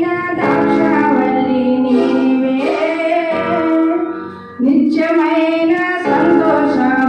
నిత్యమైన ద్రాక్షావల్లి సంతోష